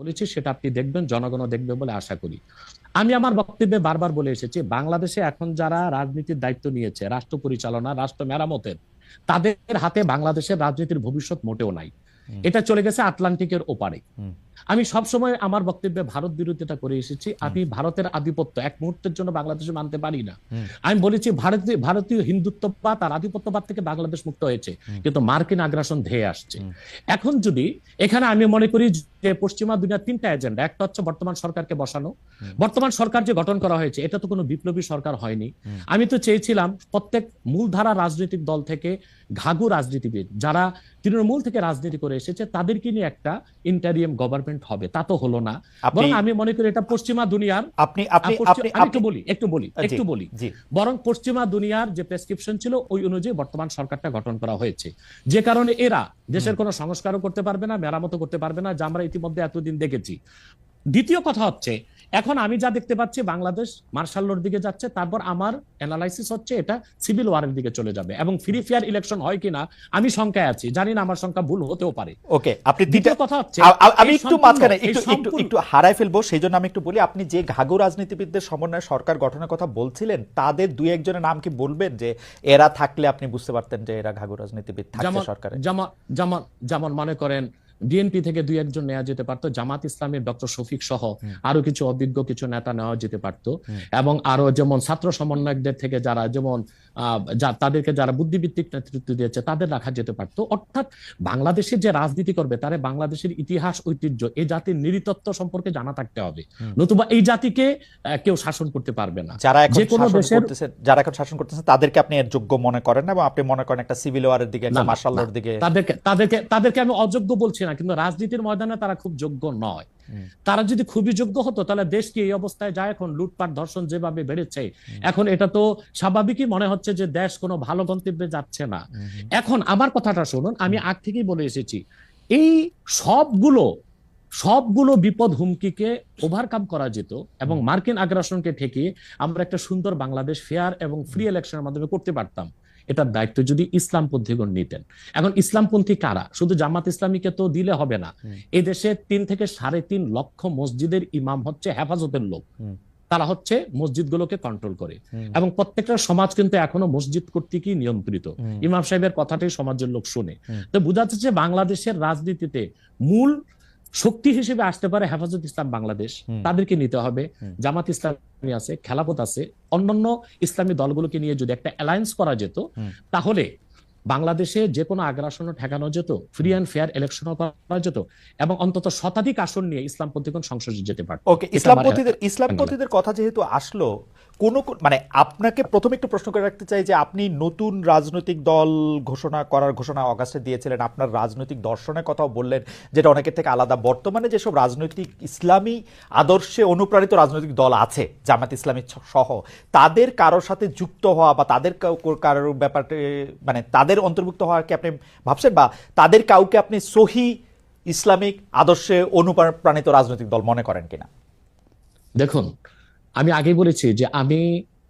বলেছি সেটা আপনি দেখবেন জনগণও দেখবে বলে আশা করি। আমি আমার বক্তব্যে বারবার বলে এসেছি বাংলাদেশে এখন যারা রাজনীতির দায়িত্ব নিয়েছে রাষ্ট্র পরিচালনা রাষ্ট্র মেরামতের তাদের হাতে বাংলাদেশের রাজনীতির ভবিষ্যৎ মোটেও নাই। এটা চলে গেছে আটলান্টিকের ওপারে। আমি সবসময় আমার বক্তব্যে ভারত বিরোধিতা করে এসেছি আমি ভারতের আধিপত্য এক মুহূর্তের জন্য বাংলাদেশে মানতে পারি না। আমি বলেছি ভারতীয় ভারতীয় হিন্দুত্ববাদ আর আধিপত্যবাদ থেকে বাংলাদেশ মুক্ত হয়েছে। কিন্তু মার্কিন আগ্রাসন ধেয়ে আসছে। এখন যদি এখানে আমি মনে করি যে পশ্চিমা দুনিয়ার তিনটা এজেন্ডা একটা হচ্ছে বর্তমান সরকারকে বসানো। বর্তমান সরকার যে গঠন করা হয়েছে এটা তো কোনো বিপ্লবী সরকার হয়নি। আমি তো চেয়েছিলাম প্রত্যেক মূলধারা রাজনৈতিক দল থেকে ঘাগু রাজনীতিবিদ যারা তৃণমূল থেকে রাজনীতি করে এসেছে তাদেরকে নিয়ে একটা ইন্টারিয়াম গভর্নমেন্ট হবে। তা তো হলো না। বরং আমি মনে করি এটা পশ্চিমা দুনিয়ার আপনি আপনি একটু বলি একটু বলি একটু বলি। বরং পশ্চিমা দুনিয়ার যে প্রেসক্রিপশন ছিল ওই অনুযায়ী বর্তমান সরকারটা গঠন করা হয়েছে। যে কারণে এরা দেশের কোনো সংস্কারও করতে পারবে না মেরামতো করতে পারবে না যা আমরা ইতিমধ্যে এতদিন দেখেছি। দ্বিতীয় কথা হচ্ছে এখন আমি যা দেখতে পাচ্ছি বাংলাদেশ মার্শাল্লোর দিকে যাচ্ছে তারপর আমার অ্যানালাইসিস হচ্ছে এটা সিভিল ওয়ারের দিকে চলে যাবে এবং ফ্রি ফেয়ার ইলেকশন হয় কিনা আমি শঙ্কায় আছি। জানি না আমার সংখ্যা ভুল হতেও পারে। ওকে আপনি দ্বিতীয় কথা হচ্ছে আমি একটু মাঝখানে একটু একটু একটু হারাই ফেলব সেই জন্য আমি একটু বলি আপনি যে ঘাগু রাজনীতিবিদদের সমন্বয়ে সরকার গঠনের কথা বলছিলেন তাদের দুই একজনের নাম কি বলবেন? যে এরা থাকলে আপনি বুঝতে পারতেন যে এরা ঘাগু রাজনীতিবিদ থাকছে সরকারে। যেমন যেমন যেমন মনে করেন বিএনপি থেকে দুই একজন নেওয়া যেতে পারতো জামাত ইসলামের ডক্টর শফিক সহ আরও কিছু অভিজ্ঞ কিছু নেতা নেওয়া যেতে পারতো। এবং আরও যেমন ছাত্র সমন্বয়কদের থেকে যারা যেমন তাদেরকে যারা বুদ্ধিভিত্তিক নেতৃত্ব দিয়েছে তাদের রাখা যেতে পারতো। অর্থাৎ বাংলাদেশের যে রাজনীতি করবে তারা বাংলাদেশের ইতিহাস ঐতিহ্য এই জাতির নৃতত্ব সম্পর্কে জানা থাকতে হবে। নতুবা এই জাতিকে কেউ শাসন করতে পারবে না। যারা এখন যে কোনো শাসন দেশের- যারা এখন শাসন করতেছে তাদেরকে আপনি এর যোগ্য মনে করেন না এবং আপনি মনে করেন একটা সিভিল ওয়ারের দিকে একটা না, মার্শাল্লোর দিকে তাদেরকে তাদেরকে তাদেরকে আমি অযোগ্য বলছি না কিন্তু রাজনীতির ময়দানে তারা খুব যোগ্য নয়। তারা যদি খুবই যোগ্য হতো তাহলে দেশ কি এই অবস্থায় যায় এখন? লুটপাট ধর্ষণ যেভাবে বেড়েছে এখন এটা তো স্বাভাবিকই মনে হচ্ছে যে দেশ কোনো ভালো গন্তব্যে যাচ্ছে না। এখন আমার কথাটা শুনুন আমি আগ থেকেই বলে এসেছি এই সবগুলো সবগুলো বিপদ হুমকিকে ওভারকাম করা যেত এবং মার্কিন আগ্রাসনকে ঠেকিয়ে আমরা একটা সুন্দর বাংলাদেশ ফেয়ার এবং ফ্রি ইলেকশনের মাধ্যমে করতে পারতাম। এটার দায়িত্ব যদি ইসলামপন্থীগণ নিতেন। এখন ইসলামপন্থী কারা? শুধু জামাত ইসলামীকে তো দিলে হবে না। হুম। এই দেশে তিন থেকে সাড়ে তিন লক্ষ মসজিদের ইমাম হচ্ছে হেফাজতের লোক। তারা হচ্ছে মসজিদগুলোকে কন্ট্রোল করে। এবং প্রত্যেকটা সমাজ কিন্তু এখনও মসজিদ কর্তৃকই নিয়ন্ত্রিত। ইমাম সাহেবের কথাটাই সমাজের লোক শুনে। তো বোঝা যাচ্ছে বাংলাদেশের রাজনীতিতে মূল শক্তি হিসেবে আসতে পারে হেফাজত ইসলাম বাংলাদেশ। তাদেরকে নিতে হবে। জামাত ইসলামী আছে খেলাপথ আছে অন্যান্য ইসলামী দলগুলোকে নিয়ে যদি একটা অ্যালায়েন্স করা যেত তাহলে বাংলাদেশে যে কোনো আগ্রাসনও ঠেকানো যেত ফ্রি অ্যান্ড ফেয়ার ইলেকশনও করা যেত এবং অন্তত শতাধিক আসন নিয়ে ইসলামপন্থীগণ সংসদে যেতে পারত। ওকে ইসলামপন্থীদের ইসলামপন্থীদের কথা যেহেতু আসলো কোন কোন- মানে আপনাকে প্রথমে একটু প্রশ্ন করে রাখতে চাই যে আপনি নতুন রাজনৈতিক দল ঘোষণা করার ঘোষণা অগাস্টে দিয়েছিলেন আপনার রাজনৈতিক দর্শনের কথাও বললেন যেটা অনেকের থেকে আলাদা। বর্তমানে যেসব রাজনৈতিক ইসলামী আদর্শে অনুপ্রাণিত রাজনৈতিক দল আছে জামাত ইসলামী সহ তাদের কারোর সাথে যুক্ত হওয়া বা তাদের কারোর ব্যাপারে মানে তাদের অন্তর্ভুক্ত হওয়ার কি আপনি ভাবছেন? বা তাদের কাউকে আপনি সহি ইসলামিক আদর্শে অনুপ্রাণিত রাজনৈতিক দল মনে করেন কিনা? দেখুন, আমি আগে বলেছি যে আমি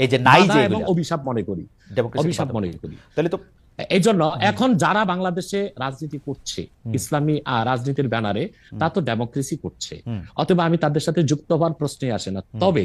এই যে নাই যে অভিশাপ মনে করি। অভিশাপ মনে মনে- করি। তাহলে তো এই জন্য এখন যারা বাংলাদেশে রাজনীতি করছে ইসলামী আহ, রাজনীতির ব্যানারে তা তো ডেমোক্রেসি করছে। অথবা আমি তাদের সাথে যুক্ত হওয়ার প্রশ্নে আসে না। তবে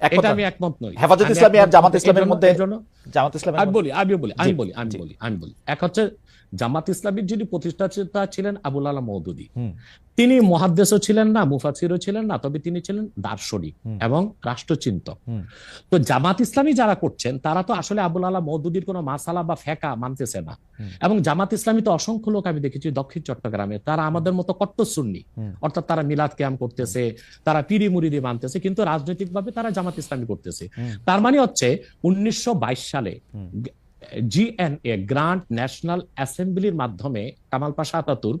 এটা আমি একমত নই। হেফাজত ইসলামী আর জামাত ইসলামের মধ্যে জামাত ইসলামের আমি বলি আমি বলি আমি। বলি আমি বলি। এক হচ্ছে জামাত ইসলামীর যিনি প্রতিষ্ঠাতা ছিলেন আবুল আলা মৌদুদি তিনি মহাদ্দেশও ছিলেন না মুফাসিরও ছিলেন না তবে তিনি ছিলেন দার্শনিক এবং রাষ্ট্রচিন্তক। তো জামাত ইসলামী যারা করছেন তারা তো আসলে আবুল আলা মৌদুদির কোনো মাসালা বা ফেকা মানতেছে না। এবং জামাত ইসলামী তো অসংখ্য লোক আমি দেখেছি দক্ষিণ চট্টগ্রামে তারা আমাদের মতো কট্টর সুন্নি। অর্থাৎ তারা মিলাদ ক্যাম্প করতেছে তারা পিরি মুড়িদি মানতেছে কিন্তু রাজনৈতিকভাবে তারা জামাত ইসলামী করতেছে। তার মানে হচ্ছে উনিশশো বাইশ সালে। জিএনএ গ্রান্ট ন্যাশনাল অ্যাসেম্বলির মাধ্যমে কামাল পাশা আতাতুর্ক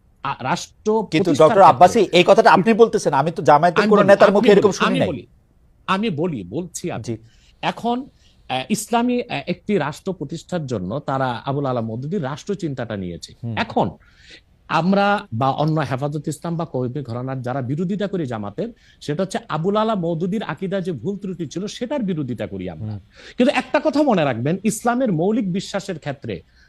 রাষ্ট্র কিন্তু ডক্টর আব্বাসি এই কথাটা আপনি বলতেছেন আমি তো জামায়াতের কোনো নেতার মুখে এরকম শুনি নাই। আমি বলি বলছি জি। এখন ইসলামী একটি রাষ্ট্র প্রতিষ্ঠার জন্য তারা আবুল আলা রাষ্ট্র চিন্তাটা নিয়েছে। এখন আমরা বা অন্য হেফাজত ইসলাম বা কৌমি ঘরানার যারা বিরোধিতা করি জামাতের সেটা হচ্ছে আবুল আলা মৌদুদির আকিদা যে ভুল ত্রুটি ছিল সেটার বিরোধিতা করি আমরা। কিন্তু একটা কথা মনে রাখবেন ইসলামের মৌলিক বিশ্বাসের ক্ষেত্রে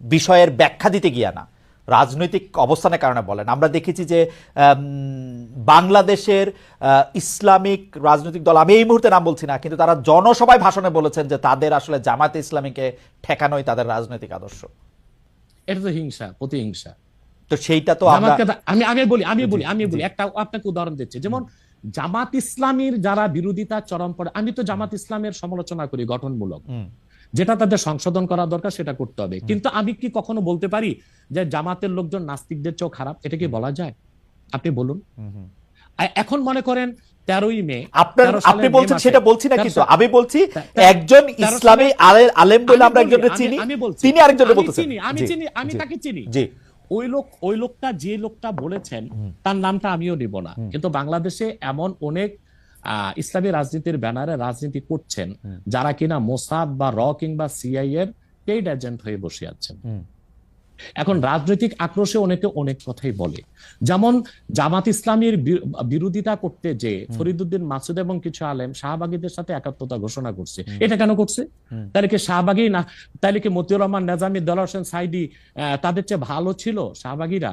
বিষয়ের ব্যাখ্যা দিতে গিয়া না রাজনৈতিক অবস্থানের কারণে বলেন। আমরা দেখেছি যে বাংলাদেশের ইসলামিক রাজনৈতিক দল আমি এই মুহূর্তে নাম বলছি না কিন্তু তারা জনসভায় ভাষণে বলেছেন যে তাদের আসলে জামাতে ইসলামীকে ঠেকানোই তাদের রাজনৈতিক আদর্শ। এটা তো হিংসা প্রতিহিংসা। তো সেইটা তো আমি আমি বলি আমি বলি আমি বলি একটা আপনাকে উদাহরণ দিচ্ছি। যেমন জামাত ইসলামীর যারা বিরোধিতা চরম পড়ে আমি তো জামাত ইসলামের সমালোচনা করি গঠনমূলক। যেটা তাদের সংশোধন করা দরকার সেটা করতে হবে। কিন্তু আমি কি কখনো বলতে পারি যে জামাতের লোকজন নাস্তিকদের চেয়েও খারাপ? এটা কি বলা যায়? আপনি বলুন। এখন মনে করেন তেরোই মে আপনার আপনি বলছেন সেটা বলছি না কিন্তু আমি বলছি একজন ইসলামী আলে- আলেম বলে আমরা একজনকে চিনি তিনি আরেকজনকে বলতেছেন। আমি চিনি আমি তাকে চিনি। জি। ওই লোক ওই লোকটা যে লোকটা বলেছেন তার নামটা আমিও নিব না। কিন্তু বাংলাদেশে এমন অনেক ইসলামী রাজনীতির ব্যানারে রাজনীতি করছেন যারা কিনা মোসাদ বা র কিংবা সিআই এর পেইড এজেন্ট হয়ে বসে আছেন। এখন রাজনৈতিক আক্রোশে অনেকে অনেক কথাই বলে। যেমন জামাত ইসলামীর বিরোধিতা করতে যে ফরিদুদ্দিন মাসুদ এবং কিছু আলেম শাহবাগীদের সাথে একাত্মতা ঘোষণা করছে এটা কেন করছে? তাহলে কি শাহবাগী না তাহলে কি মতিউর রহমান নেজামি দল হোসেন সাইদি আহ, তাদের চেয়ে ভালো ছিল শাহবাগীরা?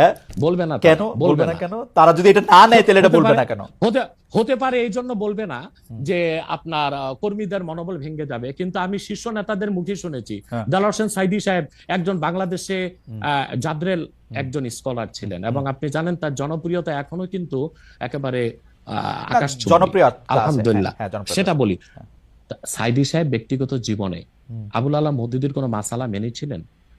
হ্যাঁ? বলবে না কেন? বলবে না কেন? তারা যদি এটা না নেয় তাহলে এটা বলবে না কেন? হতে হতে পারে এই জন্য বলবে না যে আপনার কর্মীদের মনোবল ভেঙে যাবে। কিন্তু আমি শীর্ষ নেতাদের মুখে শুনেছি। হ্যাঁ। হোসেন সাইদি সাহেব একজন বাংলাদেশে জাদ্রেল একজন স্কলার ছিলেন। এবং আপনি জানেন তার জনপ্রিয়তা এখনও কিন্তু একেবারে আকাশ ছোঁয়া। জনপ্রিয়তা আছে, আলহামদুলিল্লাহ। হ্যাঁ, হ্যাঁ, সেটা বলি সাইদি সাহেব ব্যক্তিগত জীবনে আবুল আলাহ মদুদির কোনো মাসালা মেনেছিলেন?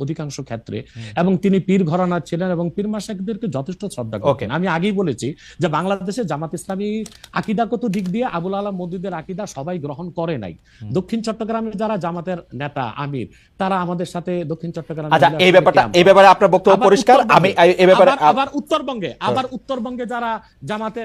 অধিকাংশ ক্ষেত্রে এবং তিনি পীর ঘরানার ছিলেন এবং পীর মাসাকদেরকে যথেষ্ট শ্রদ্ধা করতেন। আমি আগেই বলেছি যে বাংলাদেশে জামাত ইসলামী আকিদাগত দিক দিয়ে আবুল আলাম মদুদের আকিদা সবাই গ্রহণ করে নাই। দক্ষিণ চট্টগ্রামে যারা জামাতের নেতা আমির তারা আমাদের সাথে দক্ষিণ চট্টগ্রামে আচ্ছা এই ব্যাপারটা এই ব্যাপারে আপনার বক্তব্য পরিষ্কার? আমি এই ব্যাপারে আবার- আবার উত্তরবঙ্গে আবার উত্তরবঙ্গে যারা জামাতের